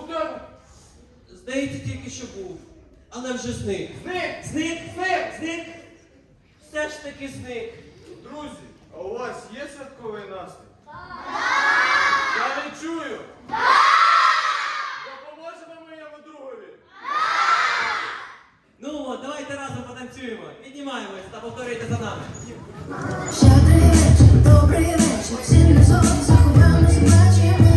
а? Здається, тільки що був. Але вже зник. Зник! Зник, зник, зник. Все ж таки зник. Друзі, а у вас є святковий настрій? Я не чую. Допоможемо моєму другові. Ну от, давайте разом потанцюємо. Піднімаємось та повторюйте за нами. Щедрий вечір, добрий вечір, всі разом заховаємося плачемо.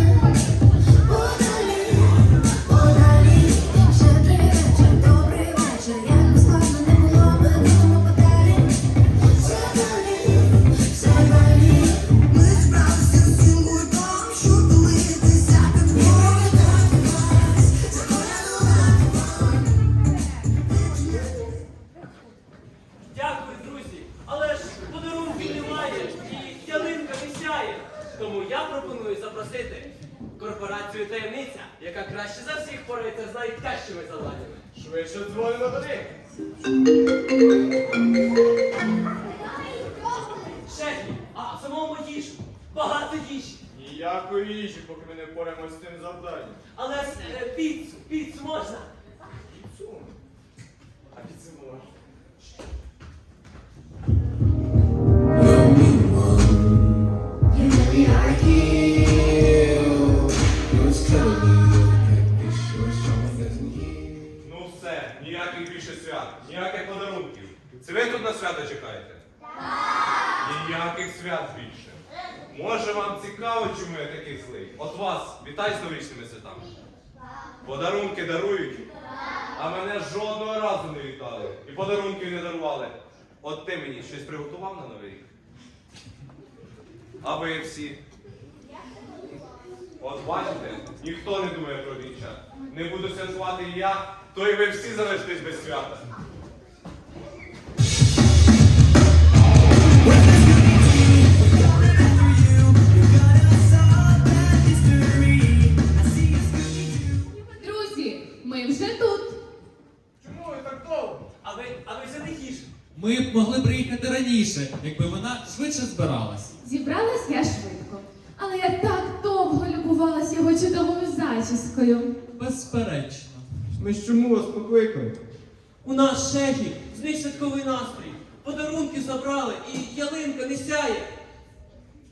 Може вам цікаво, чому я такий злий? От вас вітай з новорічними святами. Подарунки дарують, а мене жодного разу не вітали. І подарунків не дарували. От ти мені щось приготував на новий рік? А ви всі? От бачите, ніхто не думає про дівчат. Не буду святкувати і я, то і ви всі залишитесь без свята. Ми б могли приїхати раніше, якби вона швидше збиралась. Зібралась я швидко. Але я так довго любувалась його чудовою зачіскою. Безперечно. Ми ж чому вас покликали? У нас шефі, зник святковий настрій. Подарунки забрали і ялинка не сяє.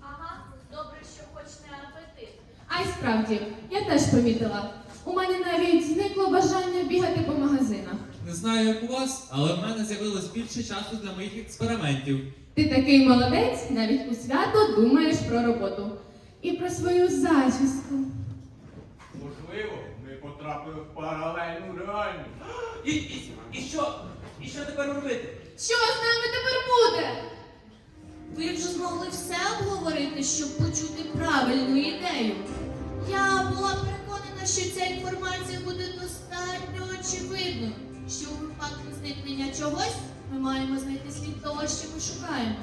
Ага, добре, що хоч не апетит. А й справді, я теж помітила. У мене навіть зникло бажання бігати по магазинах. Не знаю, як у вас, але в мене з'явилось більше часу для моїх експериментів. Ти такий молодець, навіть у свято думаєш про роботу. І про свою зачіску. Можливо, ми потрапили в паралельну реальність. І, і, і що? І що тепер робити? Що з нами тепер буде? Ви вже змогли все обговорити, щоб почути правильну ідею. Я була переконана, що ця інформація буде достатньо очевидною, що у випадку зникнення чогось ми маємо знайти слід того, що ми шукаємо.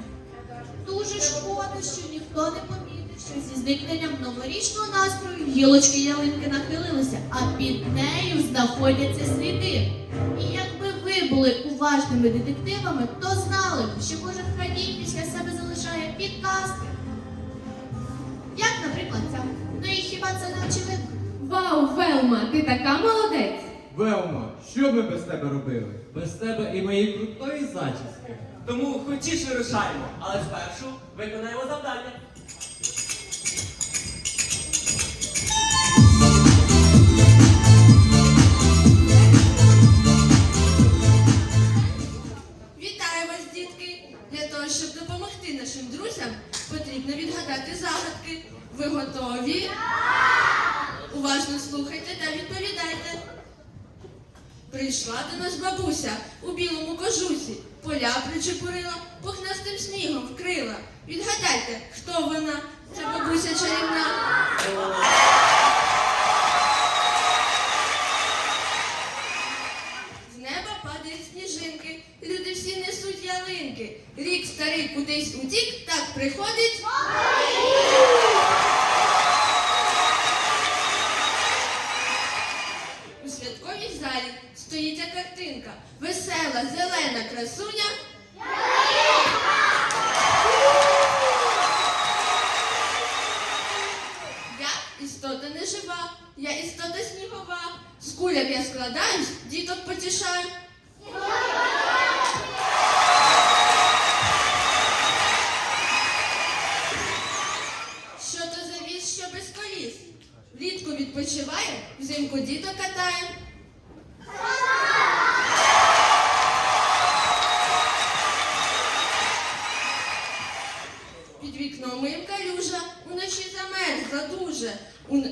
Дуже шкода, що ніхто не помітив, що зі зникненням новорічного настрою гілочки ялинки нахилилися, а під нею знаходяться сліди. І якби ви були уважними детективами, то знали б, що кожен крадій після себе залишає підказки. Як, наприклад, ця. Ну і хіба це не очевидно? Вау, Велма, ти така молодець! Велма, що ми без тебе робили? Без тебе і моєї крутої зачіски. Тому хочеш вирушаємо, але спершу виконаємо завдання. Вітаю вас, дітки! Для того, щоб допомогти нашим друзям, потрібно відгадати загадки. Ви готові? Уважно слухайте та відповідайте. Прийшла до нас бабуся у білому кожусі, поля причепурила, пухнастим снігом вкрила. Відгадайте, хто вона? Це бабуся чарівна. Вікном калюжа, уночі замерзла дуже. У...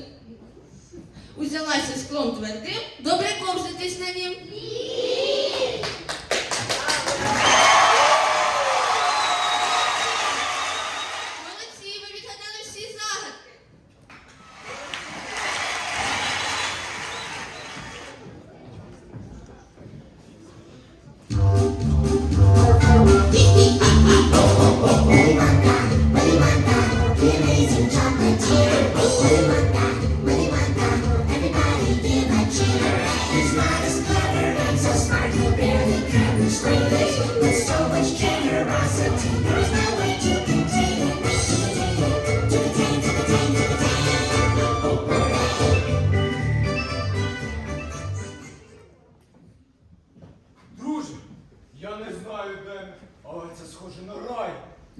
Узялася склом твердим,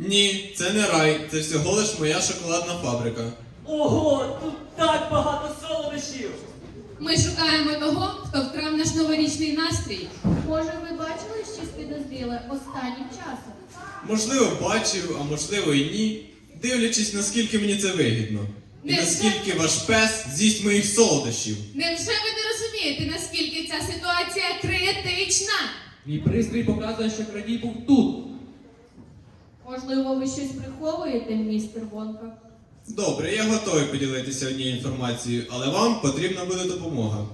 Ні, це не рай, це всього лиш моя шоколадна фабрика. Ого, тут так багато солодощів! Ми шукаємо того, хто вкрав наш новорічний настрій. Може, ви бачили щось підозріле останнім часом? Можливо, бачив, а можливо і ні. Дивлячись, наскільки мені це вигідно. І Не наскільки ваш пес з'їсть моїх солодощів. Невже ви не розумієте, наскільки ця ситуація критична? Мій пристрій показує, що крадій був тут. Можливо, ви щось приховуєте, містер Вонка? Добре, я готовий поділитися однією інформацією, але вам потрібна буде допомога.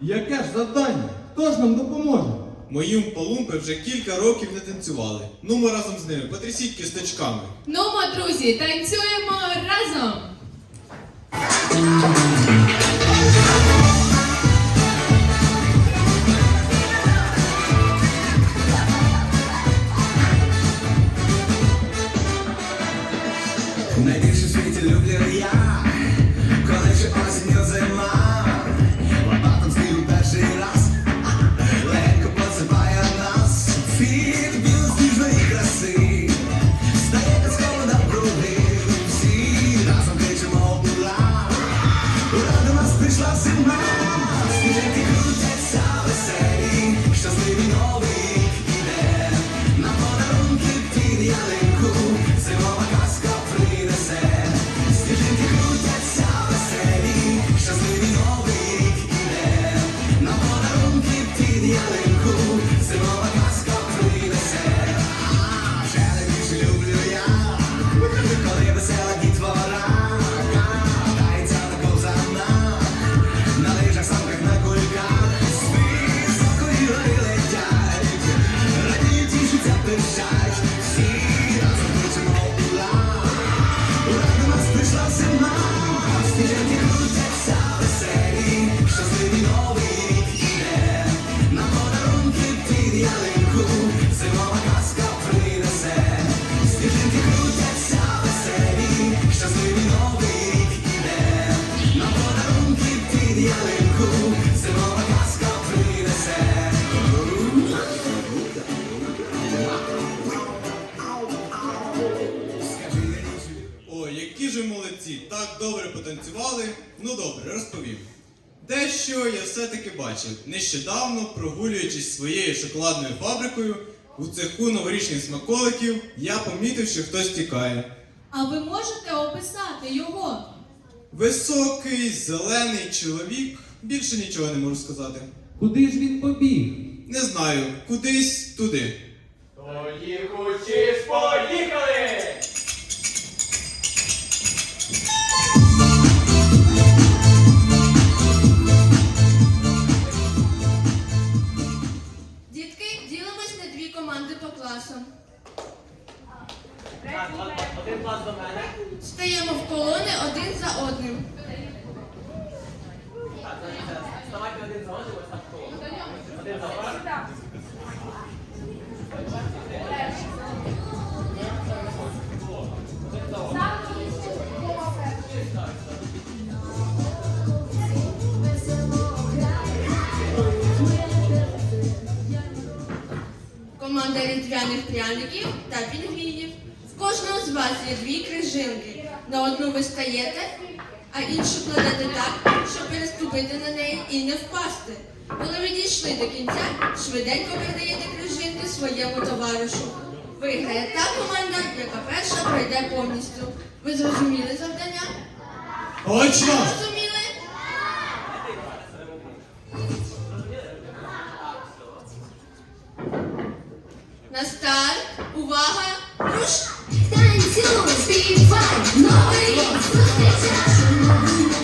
Яке ж завдання? Хто ж нам допоможе? Мої умпалумпи вже кілька років не танцювали. Ну ми разом з ними, потрясіть кісточками. Нумо, друзі, танцюємо разом! Все-таки бачив. Нещодавно, прогулюючись своєю шоколадною фабрикою, у цеху новорічних смаколиків, я помітив, що хтось тікає. А ви можете описати його? Високий, зелений чоловік, більше нічого не можу сказати. Куди ж він побіг? Не знаю, кудись туди. Тоді кучись, поїхали! Стаємо в колони один за одним. Ставайте один за так в коло. Один за одним. Команда різдвяних пряників та пінгвінів. З вас є дві крижинки. На одну ви стаєте, а іншу кладете так, щоб переступити на неї і не впасти. Коли ви дійшли до кінця, швиденько передаєте крижинки своєму товаришу. Виграє та команда, яка перша пройде повністю. Ви зрозуміли завдання? Точно! Зрозуміли? На старт, увага, руш! Танцюй, співай, новий рік зустрічай.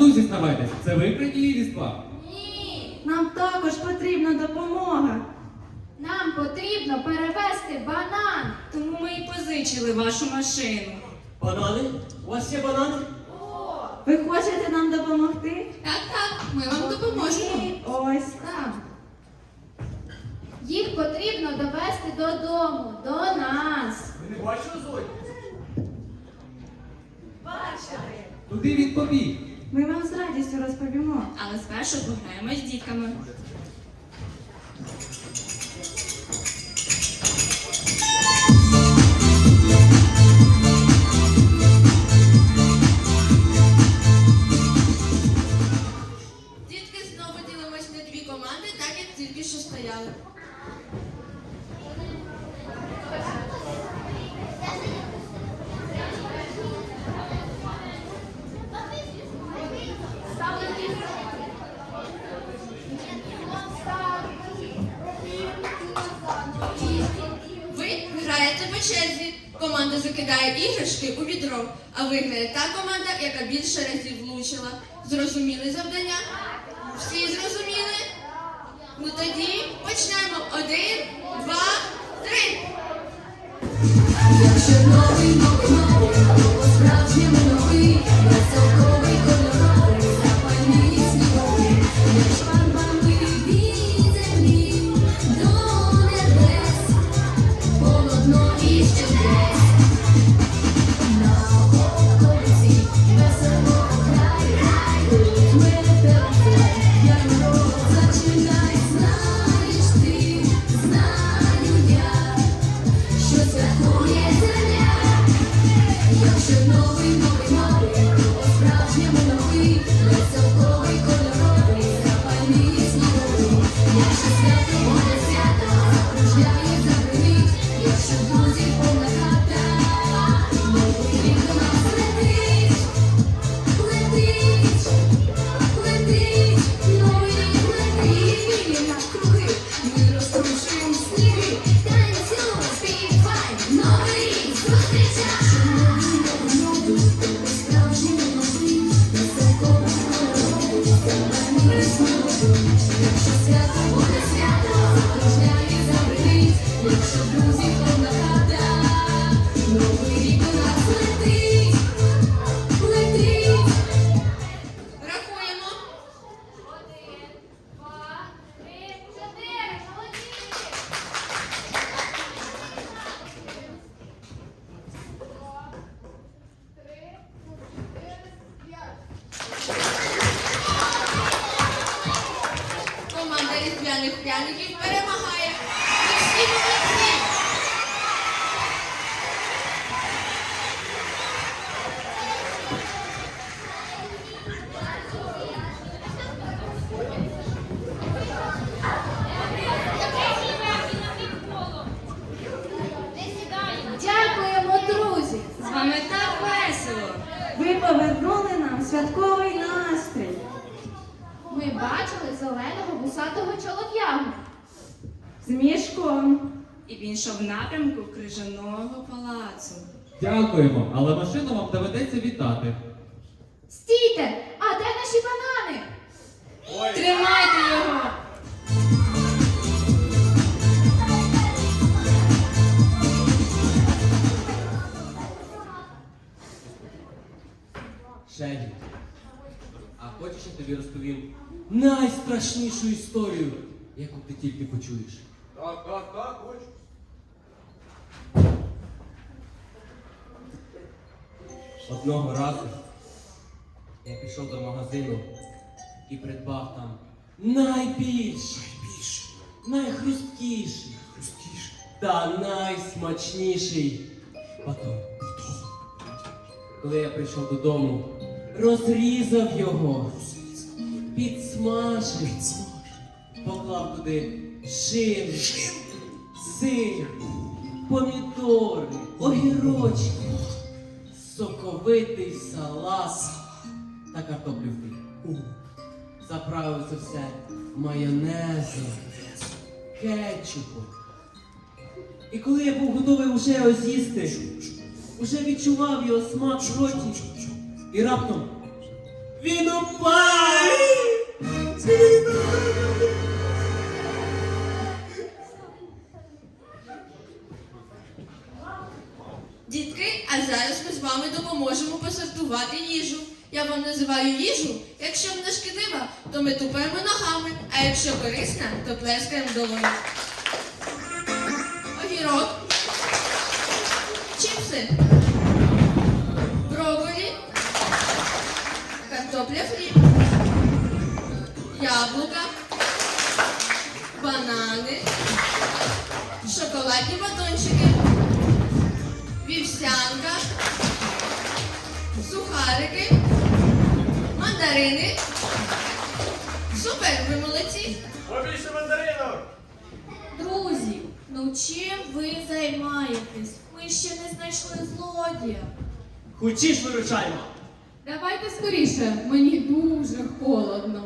ну зізнавайтеся, це ви крадії різдва? Ні. Нам також потрібна допомога. Нам потрібно перевезти банан. Тому ми і позичили вашу машину. Банани? У вас є банани? О! Ви хочете нам допомогти? Так, так, ми вам допоможемо. Ось так. Їх потрібно довести додому, до нас. Ви не бачили Зоя? Бачили. Туди відповідь. Ми вам з радістю розповімо. Але спершу пограємо з дітками. повернули нам святковий настрій. Ми бачили зеленого вусатого чолов'ягу. З мішком. І він йшов в напрямку крижаного палацу. Дякуємо, але машину вам доведеться вітати. Стійте! А де наші банани? Тримайте! Шегі, а хочеш я тобі розповім найстрашнішу історію, яку ти тільки почуєш. Так, так, так, хочу. Одного разу я пішов до магазину і придбав там найбільший, найхрусткіший та найсмачніший батон. Коли я прийшов додому, розрізав його, підсмажив, поклав туди шин, сир, помідори, огірочки, соковитий салат та картоплю. Заправив це все майонезом, кетчупом. І коли я був готовий уже його з'їсти, уже відчував його смак в роті. І раптом він упав! Дітки, а зараз ми з вами допоможемо посортувати їжу. Я вам називаю їжу. Якщо вона шкідлива, то ми тупаємо ногами, а якщо корисна, то плескаємо долоні. Огірок. Чіпси. Фрі. Яблука. Банани. Шоколадні батончики. Вівсянка. Сухарики. Мандарини. Супер, ви молодці. Побільше мандаринок. Друзі, ну чим ви займаєтесь? Ми ще не знайшли злодія. Хочеш виручаємо! Давайте скоріше, мені дуже холодно.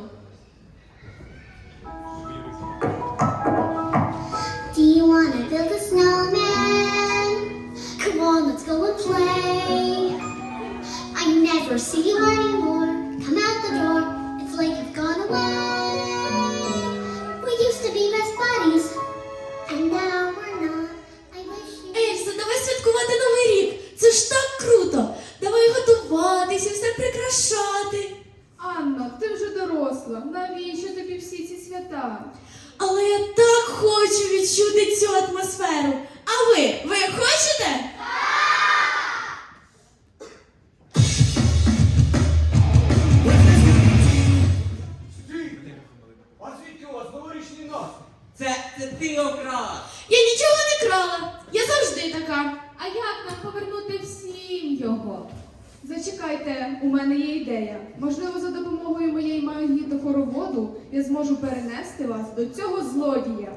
Я зможу перенести вас до цього злодія.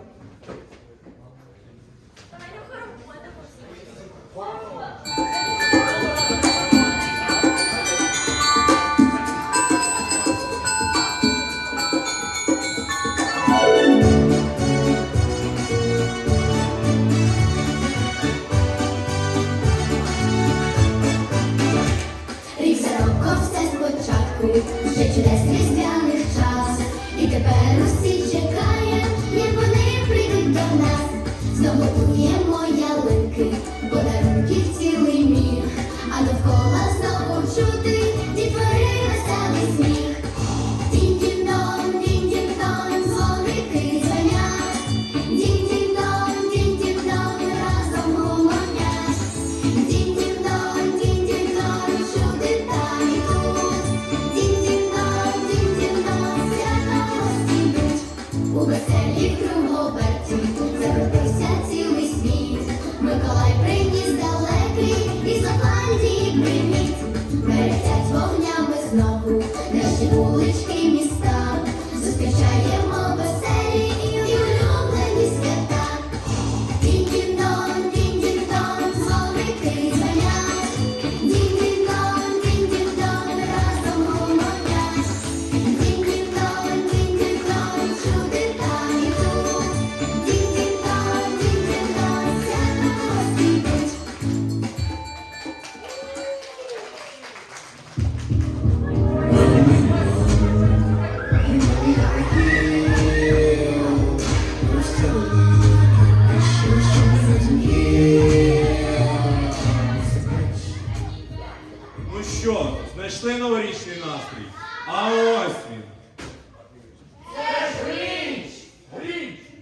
А ось він.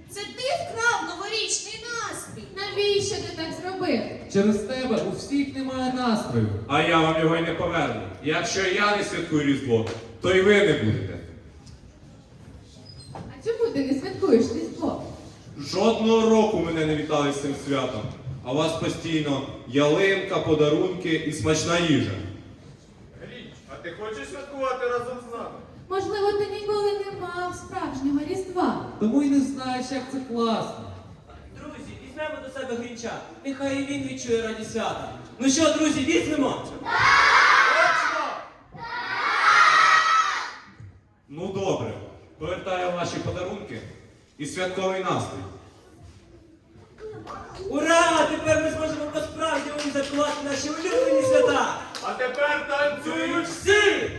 Це ти вкрав новорічний настрій. Навіщо ти так зробив? Через тебе у всіх немає настрою. А я вам його й не поверну. Якщо я не святкую Різдво, то й ви не будете. А чому ти не святкуєш Різдво? Жодного року мене не вітали з цим святом. А у вас постійно ялинка, подарунки і смачна їжа. Ти хочеш святкувати разом з нами? Можливо, ти ніколи не мав справжнього Різдва. Тому й не знаєш, як це класно. Друзі, візьмемо до себе грінча. Нехай і він відчує радість свята. Ну що, друзі, візьмемо? Точно! Ну добре, повертаю ваші подарунки і святковий настрій. Ура! Тепер ми зможемо по-справжньому святкувати наші улюблені свята! А тепер танцюють Всі!